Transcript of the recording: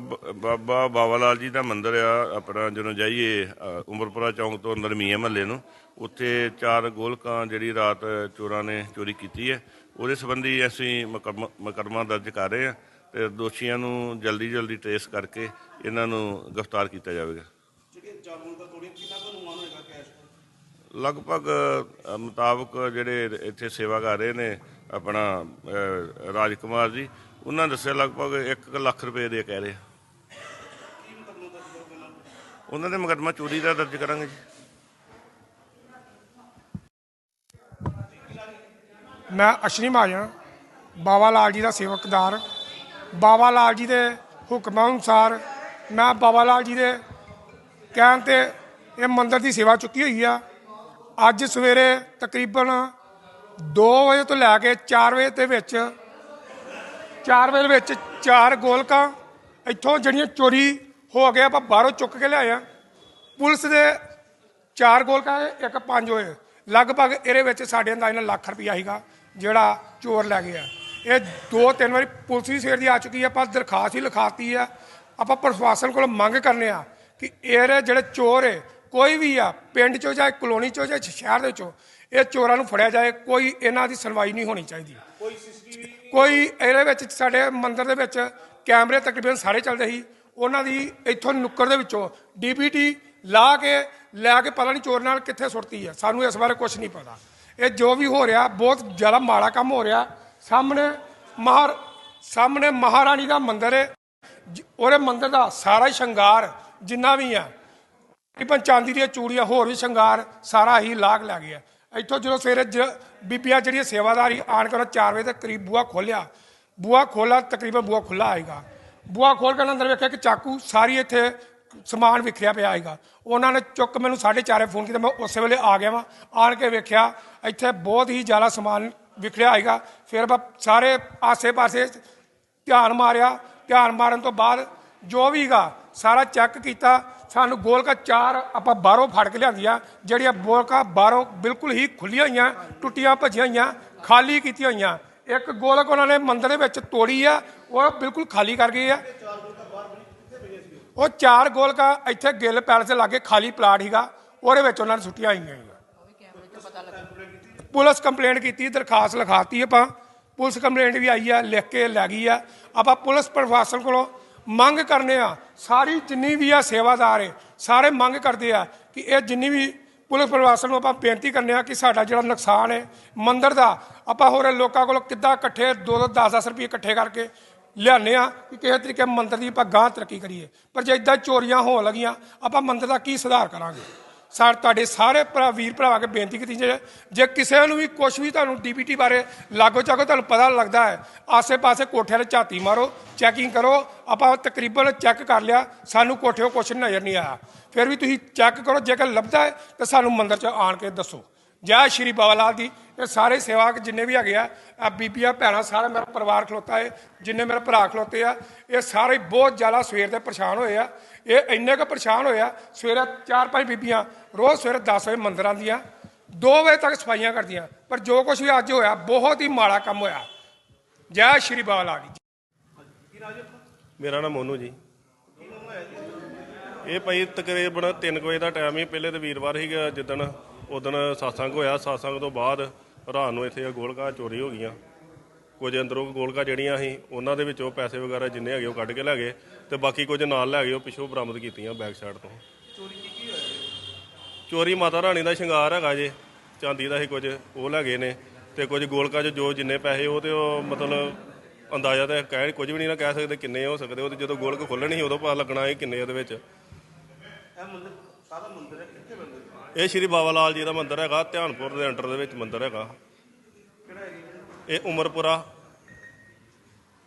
ਬਾਬ- ਬਾਬਾ ਬਾਬਾ ਲਾਲ ਜੀ ਦਾ ਮੰਦਿਰ ਆ ਆਪਣਾ ਜਦੋਂ ਜਾਈਏ ਉਮਰਪੁਰਾ ਚੌਂਕ ਤੋਂ ਅੰਦਰ ਮੀਆਂ ਮਹੱਲੇ ਨੂੰ ਉੱਥੇ ਚਾਰ ਗੋਲਕਾਂ ਜਿਹੜੀ ਰਾਤ ਚੋਰਾਂ ਨੇ ਚੋਰੀ ਕੀਤੀ ਹੈ। ਉਹਦੇ ਸੰਬੰਧੀ ਅਸੀਂ ਮੁਕੱਦਮਾ ਮੁਕੱਦਮਾ ਦਰਜ ਕਰ ਰਹੇ ਹਾਂ ਤੇ ਦੋਸ਼ੀਆਂ ਨੂੰ ਜਲਦੀ ਜਲਦੀ ਟ੍ਰੇਸ ਕਰਕੇ ਇਹਨਾਂ ਨੂੰ ਗ੍ਰਿਫਤਾਰ ਕੀਤਾ ਜਾਵੇਗਾ। ਲਗਭਗ ਮੁਤਾਬਕ ਜਿਹੜੇ ਇੱਥੇ ਸੇਵਾ ਕਰ ਰਹੇ ਨੇ ਆਪਣਾ ਅ, ਰਾਜ ਕੁਮਾਰ ਜੀ ਉਹਨਾਂ ਦੱਸਿਆ ਲਗਭਗ 1 ਲੱਖ ਰੁਪਏ ਦੇ ਕਹਿ ਰਹੇ ਆ। ਕੀ ਮੁਕੱਦਮਾ ਦਰਜ ਕਰੋਗੇ ਨਾਲ ਉਹਨਾਂ ਦੇ ਮੁਕੱਦਮਾ ਚੋਰੀ ਦਾ ਦਰਜ ਕਰਾਂਗੇ ਜੀ। ਮੈਂ ਅਸ਼ਨੀ ਮਹਾਜਨ ਬਾਬਾ ਲਾਲ ਜੀ ਦਾ ਸੇਵਕਦਾਰ। ਬਾਬਾ ਲਾਲ ਜੀ ਦੇ ਹੁਕਮਾਂ ਅਨੁਸਾਰ ਮੈਂ ਬਾਬਾ ਲਾਲ ਜੀ ਦੇ ਕਹਿਣ ਤੇ ਇਹ ਮੰਦਿਰ ਦੀ ਸੇਵਾ ਚੁੱਕੀ ਹੋਈ ਆ। ਅੱਜ ਸਵੇਰੇ ਤਕਰੀਬਨ 2 ਵਜੇ ਤੋਂ ਲੈ ਕੇ 4 ਵਜੇ ਦੇ ਵਿੱਚ 4 ਵਜੇ ਦੇ ਵਿੱਚ ਚਾਰ ਗੋਲਕਾਂ ਇੱਥੋਂ ਜਿਹੜੀਆਂ ਚੋਰੀ ਹੋ ਗਏ ਆਪਾਂ ਬਾਹਰੋਂ ਚੁੱਕ ਕੇ ਲਿਆਏ ਆ। ਪੁਲਿਸ ਦੇ ਚਾਰ ਗੋਲਕਾਂ ਹੋਏ, ਇੱਕ ਪੰਜ ਹੋਏ। ਲਗਭਗ ਇਹਦੇ ਵਿੱਚ ਸਾਡੇ ਅੰਦਾਜ਼ ਨਾਲ ਲੱਖ ਰੁਪਈਆ ਸੀਗਾ ਜਿਹੜਾ ਚੋਰ ਲੈ ਗਿਆ। ਇਹ ਦੋ ਤਿੰਨ ਵਾਰੀ ਪੁਲਿਸ ਵੀ ਸਵੇਰ ਦੀ ਆ ਚੁੱਕੀ ਹੈ ਆਪਾਂ ਦਰਖਾਸਤ ਹੀ ਲਿਖਾਤੀ ਆ। ਆਪਾਂ ਪ੍ਰਸ਼ਾਸਨ ਕੋਲ ਮੰਗ ਕਰਨੇ ਆ ਕਿ ਇਹ ਜਿਹੜੇ ਚੋਰ ਹੈ ਕੋਈ ਵੀ ਆ ਪਿੰਡ ਚੋਂ ਜਾਂ ਕਲੋਨੀ ਚੋਂ ਜਾਂ ਸ਼ਹਿਰ ਦੇ ਚੋਂ ਇਹ ਚੋਰਾਂ ਨੂੰ ਫੜਿਆ ਜਾਏ ਕੋਈ ਇਹਨਾਂ ਦੀ ਸੁਣਵਾਈ ਨਹੀਂ ਹੋਣੀ ਚਾਹੀਦੀ। ਕੋਈ ਸੀਸੀਟੀਵੀ ਕੋਈ ਇਹਦੇ ਵਿੱਚ ਸਾਡੇ ਮੰਦਿਰ ਦੇ ਵਿੱਚ ਕੈਮਰੇ ਤਕਰੀਬਨ ਸਾਰੇ ਚੱਲਦੇ ਸੀ। ਉਹਨਾਂ ਦੀ ਇੱਥੋਂ ਨੁੱਕਰ ਦੇ ਵਿੱਚੋਂ ਡੀਪੀਟੀ ਲਾ ਕੇ, ਲੈ ਕੇ ਪਤਾ ਨਹੀਂ ਚੋਰ ਨਾਲ ਕਿੱਥੇ ਸੁੱਟਤੀ ਹੈ ਸਾਨੂੰ ਇਸ ਬਾਰੇ ਕੁਝ ਨਹੀਂ ਪਤਾ। ਇਹ ਜੋ ਵੀ ਹੋ ਰਿਹਾ, ਬਹੁਤ ਜ਼ਿਆਦਾ ਮਾੜਾ ਕੰਮ ਹੋ ਰਿਹਾ। ਸਾਹਮਣੇ ਮਹਾਰ, ਸਾਹਮਣੇ ਮਹਾਰਾਣੀ ਦਾ ਮੰਦਿਰ ਹੈ। ਜ- ਉਹਦੇ ਮੰਦਿਰ ਦਾ ਸਾਰਾ ਸ਼ਿੰਗਾਰ, ਜਿੰਨਾ ਵੀ ਆ। ਤਕਰੀਬਨ ਚਾਂਦੀ ਦੀਆਂ ਚੂੜੀਆਂ, ਹੋਰ ਵੀ ਸ਼ਿੰਗਾਰ, ਸਾਰਾ ਹੀ ਲਾਗ ਲੈ ਗਿਆ। ਇੱਥੋਂ ਜਦੋਂ ਸਵੇਰੇ ਜ- ਬੀਬੀਆਂ ਜਿਹੜੀ ਸੇਵਾਦਾਰੀ ਆਣ ਕੇ ਉਹਨਾਂ 4 ਵਜੇ ਤੱਕ ਕਰੀਬ ਬੂਆ ਖੋਲਿਆ ਬੂਆ ਖੋਲਾ ਤਕਰੀਬਨ ਬੂਆ ਖੁੱਲਾ ਆਏਗਾ। ਬੂਆ ਖੋਲ ਕੇ ਅੰਦਰ ਵੇਖਿਆ ਕਿ ਚਾਕੂ ਸਾਰੀ ਇੱਥੇ ਸਮਾਨ ਵਿਖਰਿਆ ਪਿਆ ਹੈਗਾ। ਉਹਨਾਂ ਨੇ ਚੁੱਕ ਮੈਨੂੰ 4:30 ਫੋਨ ਕੀਤਾ, ਮੈਂ ਉਸੇ ਵੇਲੇ ਆ ਗਿਆ ਵਾਂ। ਆਣ ਕੇ ਵੇਖਿਆ, ਇੱਥੇ ਬਹੁਤ ਹੀ ਜ਼ਿਆਦਾ ਸਮਾਨ ਵਿਖਰਿਆ ਹੈਗਾ। ਫਿਰ ਮੈਂ ਸਾਰੇ ਆਸੇ-ਪਾਸੇ ਧਿਆਨ ਮਾਰਿਆ। ਧਿਆਨ ਮਾਰਨ ਤੋਂ ਬਾਅਦ ਜੋ ਵੀਗਾ ਸਾਰਾ ਚੈੱਕ ਕੀਤਾ। ਸਾਨੂੰ ਗੋਲਕਾ ਚਾਰ ਆਪਾਂ ਬਾਹਰੋਂ ਫੜ ਕੇ ਲਿਆਂਦੀਆਂ, ਜਿਹੜੀਆਂ ਗੋਲਕਾ ਬਾਹਰੋਂ ਬਿਲਕੁਲ ਹੀ ਖੁੱਲੀਆਂ ਹੋਈਆਂ, ਟੁੱਟੀਆਂ ਭੱਜੀਆਂ ਹੋਈਆਂ, ਖਾਲੀ ਕੀਤੀਆਂ ਹੋਈਆਂ। ਇੱਕ ਗੋਲਕ ਉਹਨਾਂ ਨੇ ਮੰਦਰ ਦੇ ਵਿੱਚ ਤੋੜੀ ਆ। ਉਹ ਬਿਲਕੁਲ ਖਾਲੀ ਕਰ ਗਏ ਆ ਉਹ ਚਾਰ ਗੋਲਕਾ ਇੱਥੇ ਗਿੱਲ ਪੈਲਸ ਦੇ ਲਾਗੇ ਖਾਲੀ ਪਲਾਟ ਹੀਗਾ ਉਹਦੇ ਵਿੱਚ ਉਹਨਾਂ ਨੇ ਸੁੱਟੀਆਂ ਹੋਈਆਂ ਸੀਗੀਆਂ ਪੁਲਿਸ ਕੰਪਲੇਂਟ ਕੀਤੀ ਦਰਖਾਸਤ ਲਿਖਾਤੀ ਆਪਾਂ ਪੁਲਿਸ ਕੰਪਲੇਂਟ ਵੀ ਆਈ ਆ ਲਿਖ ਕੇ ਲੈ ਗਈ ਆ ਆਪਾਂ ਪੁਲਿਸ ਪ੍ਰਸ਼ਾਸਨ ਕੋਲੋਂ ਮੰਗ ਕਰਨੇ ਆ ਸਾਰੀ ਜਿੰਨੀ ਵੀ ਆ ਸੇਵਾਦਾਰ ਹੈ ਸਾਰੇ ਮੰਗ ਕਰਦੇ ਆ ਕਿ ਇਹ ਜਿੰਨੀ ਵੀ ਪੁਲਿਸ ਪ੍ਰਸ਼ਾਸਨ ਨੂੰ ਆਪਾਂ ਬੇਨਤੀ ਕਰਨੇ ਆ ਕਿ ਸਾਡਾ ਜਿਹੜਾ ਨੁਕਸਾਨ ਹੈ ਮੰਦਿਰ ਦਾ ਆਪਾਂ ਹੋਰ ਲੋਕਾਂ ਕੋਲੋਂ ਕਿੱਦਾਂ ਇਕੱਠੇ 2 2 10 10 ਰੁਪਏ ਇਕੱਠੇ ਕਰਕੇ ਲਿਆਨੇ ਆ ਕਿ ਕਿਸੇ ਤਰੀਕੇ ਮੰਦਰ ਦੀ ਆਪਾਂ ਗਾਂ ਤਰੱਕੀ ਕਰੀਏ। ਪਰ ਜੇ ਇਦਾਂ ਚੋਰੀਆਂ ਹੋਣ ਲੱਗੀਆਂ, ਆਪਾਂ ਮੰਦਰ ਦਾ ਕੀ ਸੁਧਾਰ ਕਰਾਂਗੇ? ਸਰ ਤੁਹਾਡੇ ਸਾਰੇ ਭਰਾ, ਵੀਰ ਭਰਾਵਾਂ ਕੇ ਬੇਨਤੀ ਕੀਤੀ ਜੇ ਜੇ ਕਿਸੇ ਨੂੰ ਵੀ ਕੁਝ ਵੀ ਤੁਹਾਨੂੰ ਡੀਪੀਟੀ ਬਾਰੇ ਲਾਗੋ ਚਾਗੋ ਤੁਹਾਨੂੰ ਪਤਾ ਲੱਗਦਾ ਹੈ, ਆਸੇ-ਪਾਸੇ ਕੋਠਿਆਂ 'ਤੇ ਝਾਤੀ ਮਾਰੋ ਚੈਕਿੰਗ ਕਰੋ, ਆਪਾਂ ਤਕਰੀਬਨ ਚੈੱਕ ਕਰ ਲਿਆ, ਸਾਨੂੰ ਕੋਠਿਓ ਕੁਛ ਨਜ਼ਰ ਨਹੀਂ ਆਇਆ। ਫਿਰ ਵੀ ਤੁਸੀਂ ਚੈੱਕ ਕਰੋ, ਜੇਕਰ ਲੱਭਦਾ ਹੈ, ਤਾਂ ਸਾਨੂੰ ਮੰਦਰ 'ਚ ਆਣ ਕੇ ਦੱਸੋ। ਜੈ ਸ਼੍ਰੀ ਬਾਬਾ ਲਾਲ ਦੀ, ਇਹ ਸਾਰੇ ਸੇਵਾਕ ਜਿੰਨੇ ਵੀ ਹੈਗੇ ਆ ਆ ਬੀਬੀਆਂ, ਭੈਣਾਂ, ਸਾਰਾ ਮੇਰਾ ਪਰਿਵਾਰ ਖਲੋਤਾ ਹੈ ਜਿੰਨੇ ਮੇਰੇ ਭਰਾ ਖਲੋਤੇ ਆ, ਇਹ ਸਾਰੇ ਬਹੁਤ ਜ਼ਿਆਦਾ ਸਵੇਰ ਦੇ ਪਰੇਸ਼ਾਨ ਹੋਏ ਆ। ਇਹ ਇੰਨੇ ਕੁ ਪਰੇਸ਼ਾਨ ਹੋਏ ਆ, ਸਵੇਰੇ ਚਾਰ ਪੰਜ ਬੀਬੀਆਂ, ਰੋਜ਼ ਸਵੇਰੇ 10 ਵਜੇ ਮੰਦਰਾਂ ਦੀਆਂ 2 ਵਜੇ ਤੱਕ ਸਫਾਈਆਂ ਕਰਦੀਆਂ, ਪਰ ਜੋ ਕੁਝ ਵੀ ਅੱਜ ਹੋਇਆ, ਬਹੁਤ ਹੀ ਮਾੜਾ ਕੰਮ ਹੋਇਆ। ਜੈ ਸ਼੍ਰੀ ਬਾਬਾ ਲਾਲ ਜੀ ਮੇਰਾ ਨਾਮ ਮੋਨੂ ਜੀ। ਇਹ ਭਾਈ ਤਕਰੀਬਨ 3 ਵਜੇ ਦਾ ਟਾਈਮ ਹੀ ਪਹਿਲੇ ਤੇ ਵੀਰਵਾਰ ਸੀਗਾ ਜਿੱਦਣ ਉਦਣ satsang ਹੋਇਆ satsang ਤੋਂ ਬਾਅਦ ਰਾਤ ਨੂੰ ਇੱਥੇ ਗੋਲਕਾ ਚੋਰੀ ਹੋ ਗਈਆਂ। ਕੁਝ ਅੰਦਰੋਂ ਗੋਲਕਾ ਜਿਹੜੀਆਂ ਸੀ ਉਹਨਾਂ ਦੇ ਵਿੱਚੋਂ ਪੈਸੇ ਵਗੈਰਾ ਜਿੰਨੇ ਹੈਗੇ ਉਹ ਕੱਢ ਕੇ ਲੈ ਗਏ ਤੇ ਬਾਕੀ ਕੁਝ ਨਾਲ ਲੈ ਗਏ ਉਹ ਪਿੱਛੋਂ ਬਰਾਮਦ ਕੀਤੀਆਂ ਬੈਕ ਸਾਈਡ ਤੋਂ। ਚੋਰੀ ਕੀ ਕੀ ਹੋਇਆ ਚੋਰੀ ਮਾਤਾ ਰਾਣੀ ਦਾ ਸ਼ਿੰਗਾਰ ਹੈਗਾ ਜੇ ਚਾਂਦੀ ਦਾ ਹੀ ਕੁਝ ਉਹ ਲੈ ਗਏ ਨੇ ਤੇ ਕੁਝ ਗੋਲਕਾ 'ਚ ਜੋ ਜਿੰਨੇ ਪੈਸੇ ਉਹ ਤੇ ਉਹ ਮਤਲਬ ਅੰਦਾਜ਼ਾ ਤਾਂ ਕਹਿ ਕੁਝ ਵੀ ਨਹੀਂ ਨਾ ਕਹਿ ਸਕਦੇ ਕਿੰਨੇ ਹੋ ਸਕਦੇ ਉਹ ਤੇ ਜਦੋਂ ਗੋਲਕ ਖੋਲਣੀ ਸੀ ਉਦੋਂ ਪਤਾ ਲੱਗਣਾ ਇਹ ਕਿੰਨੇ ਉਹਦੇ ਵਿੱਚ। ਇਹ ਮੰਦਿਰ ਸਾਰਾ ਮੰਦਿਰ ਹੈ ਕਿੱਥੇ ਮੰਦਿਰ ਇਹ ਸ਼੍ਰੀ ਬਾਬਾ ਲਾਲ ਜੀ ਦਾ ਮੰਦਿਰ ਹੈਗਾ, ਧਿਆਨਪੁਰ ਦੇ ਅੰਡਰ ਦੇ ਵਿੱਚ ਮੰਦਿਰ ਹੈਗਾ। ਇਹ ਉਮਰਪੁਰਾ